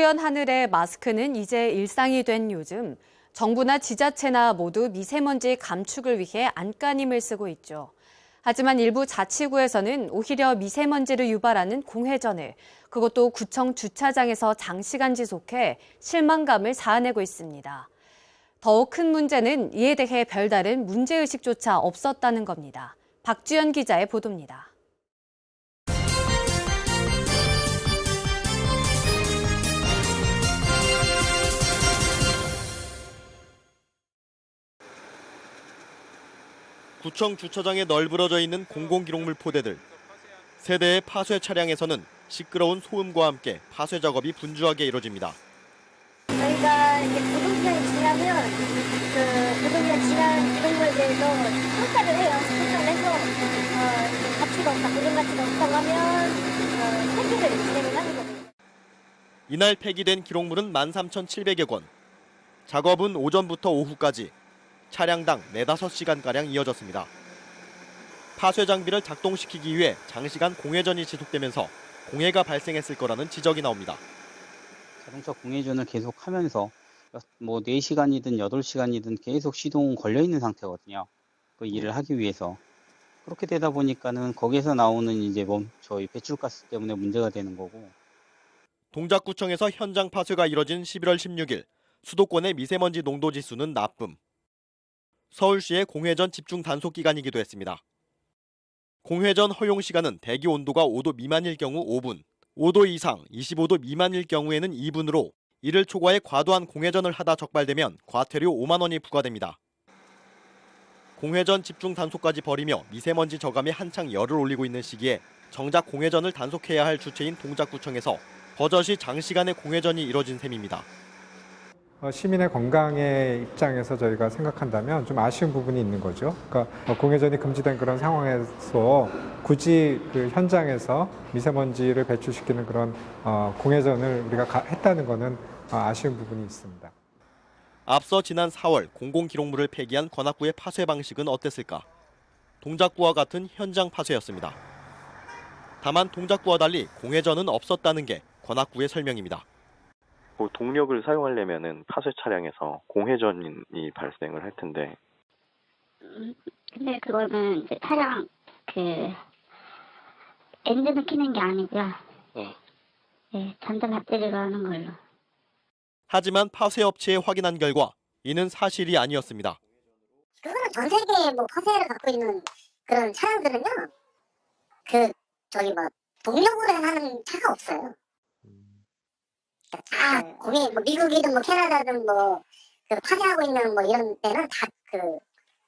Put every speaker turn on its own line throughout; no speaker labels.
허연 하늘에 마스크는 이제 일상이 된 요즘 정부나 지자체나 모두 미세먼지 감축을 위해 안간힘을 쓰고 있죠. 하지만 일부 자치구에서는 오히려 미세먼지를 유발하는 공회전을 그것도 구청 주차장에서 장시간 지속해 실망감을 자아내고 있습니다. 더욱 큰 문제는 이에 대해 별다른 문제의식조차 없었다는 겁니다. 박주연 기자의 보도입니다.
구청 주차장에 널브러져 있는 공공기록물 포대들. 세대의 파쇄 차량에서는 시끄러운 소음과 함께 파쇄 작업이 분주하게 이뤄집니다.
저희가 이제 부동산이 지나면 그 부동산 지난 부동물들도 평가를 해요. 평가를 해서 어, 가치가 없다, 보존 가치가 없다고 하면 어, 폐기를 진행을 하는 거거든요.
이날 폐기된 기록물은 13,700여 건. 작업은 오전부터 오후까지 차량당 4, 5시간가량 이어졌습니다. 파쇄 장비를 작동시키기 위해 장시간 공회전이 지속되면서 공해가 발생했을 거라는 지적이 나옵니다.
자동차 공회전을 계속 하면서 뭐 4시간이든 8시간이든 계속 시동 걸려 있는 상태거든요. 그 일을 하기 위해서. 그렇게 되다 보니까는 거기에서 나오는 이제 뭐 저희 배출가스 때문에 문제가 되는 거고.
동작구청에서 현장 파쇄가 이뤄진 11월 16일 수도권의 미세먼지 농도 지수는 나쁨. 서울시의 공회전 집중 단속 기간이기도 했습니다. 공회전 허용 시간은 대기 온도가 5도 미만일 경우 5분, 5도 이상 25도 미만일 경우에는 2분으로 이를 초과해 과도한 공회전을 하다 적발되면 과태료 5만 원이 부과됩니다. 공회전 집중 단속까지 벌이며 미세먼지 저감에 한창 열을 올리고 있는 시기에 정작 공회전을 단속해야 할 주체인 동작구청에서 버젓이 장시간의 공회전이 이뤄진 셈입니다.
어, 시민의 건강의 입장에서 저희가 생각한다면 좀 아쉬운 부분이 있는 거죠. 그러니까 어, 공회전이 금지된 그런 상황에서 굳이 그 현장에서 미세먼지를 배출시키는 그런 어, 공회전을 우리가 가- 했다는 것은 어, 아쉬운 부분이 있습니다.
앞서 지난 4월 공공기록물을 폐기한 관악구의 파쇄 방식은 어땠을까? 동작구와 같은 현장 파쇄였습니다. 다만 동작구와 달리 공회전은 없었다는 게 관악구의 설명입니다.
그 동력을 사용하려면은 파쇄 차량에서 공회전이 발생을 할 텐데
근데 그거는 이제 차량 그 엔진을 키는 게 아니고요.
네.
예, 전자 배터리로 하는 걸로.
하지만 파쇄 업체에 확인한 결과 이는 사실이 아니었습니다.
그거는 전 세계에 뭐 파쇄를 갖고 있는 그런 차량들은요, 그 저기 뭐 동력으로 하는 차가 없어요. 다 거기 뭐 미국이든 뭐 캐나다든 뭐 그 파쇄하고 있는 뭐 이런 데는 다그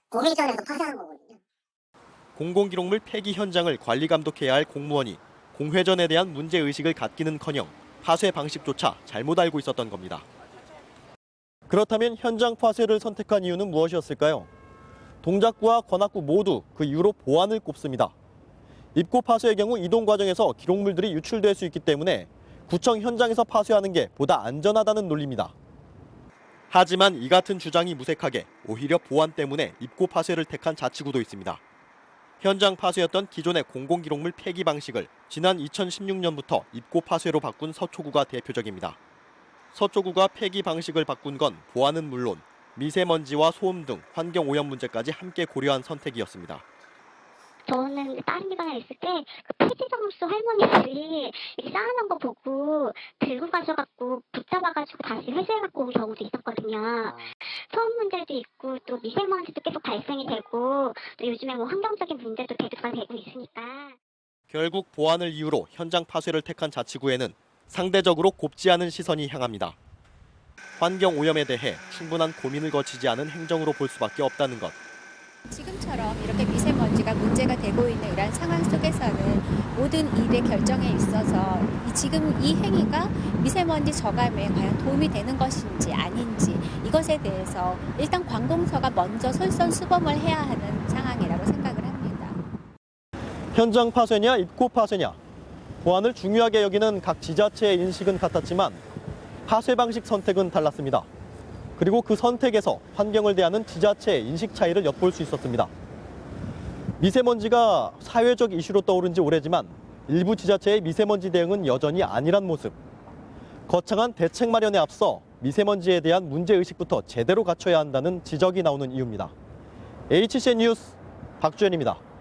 공회전에서 파쇄한 거거든요.
공공기록물 폐기 현장을 관리 감독해야 할 공무원이 공회전에 대한 문제 의식을 갖기는커녕 파쇄 방식조차 잘못 알고 있었던 겁니다. 그렇다면 현장 파쇄를 선택한 이유는 무엇이었을까요? 동작구와 관악구 모두 그 이유로 보안을 꼽습니다. 입고 파쇄의 경우 이동 과정에서 기록물들이 유출될 수 있기 때문에 구청 현장에서 파쇄하는 게 보다 안전하다는 논리입니다. 하지만 이 같은 주장이 무색하게 오히려 보안 때문에 입고 파쇄를 택한 자치구도 있습니다. 현장 파쇄였던 기존의 공공기록물 폐기 방식을 지난 2016년부터 입고 파쇄로 바꾼 서초구가 대표적입니다. 서초구가 폐기 방식을 바꾼 건 보안은 물론 미세먼지와 소음 등 환경 오염 문제까지 함께 고려한 선택이었습니다.
저는 다른 기관에 있을 때 그 폐지 점수 할머니들이 이 쌓아놓은 거 보고 들고 가셔갖고 붙잡아가지고 다시 회수해갖고 온 경우도 있었거든요. 소음 문제도 있고 또 미세먼지도 계속 발생이 되고 또 요즘에 뭐 환경적인 문제도 대두가 되고 있으니까.
결국 보안을 이유로 현장 파쇄를 택한 자치구에는 상대적으로 곱지 않은 시선이 향합니다. 환경 오염에 대해 충분한 고민을 거치지 않은 행정으로 볼 수밖에 없다는 것.
지금처럼 이렇게 미세먼지 가 문제가 되고 있는 이러한 상황 속에서는 모든 일의 결정에 있어서 이 지금 이 행위가 미세먼지 저감에 과연 도움이 되는 것인지 아닌지 이것에 대해서 일단 관공서가 먼저 솔선수범을 해야 하는 상황이라고 생각을 합니다.
현장 파쇄냐 입고 파쇄냐 보안을 중요하게 여기는 각 지자체의 인식은 같았지만 파쇄 방식 선택은 달랐습니다. 그리고 그 선택에서 환경을 대하는 지자체의 인식 차이를 엿볼 수 있었습니다. 미세먼지가 사회적 이슈로 떠오른 지 오래지만 일부 지자체의 미세먼지 대응은 여전히 아니란 모습. 거창한 대책 마련에 앞서 미세먼지에 대한 문제의식부터 제대로 갖춰야 한다는 지적이 나오는 이유입니다. HCN 뉴스 박주현입니다.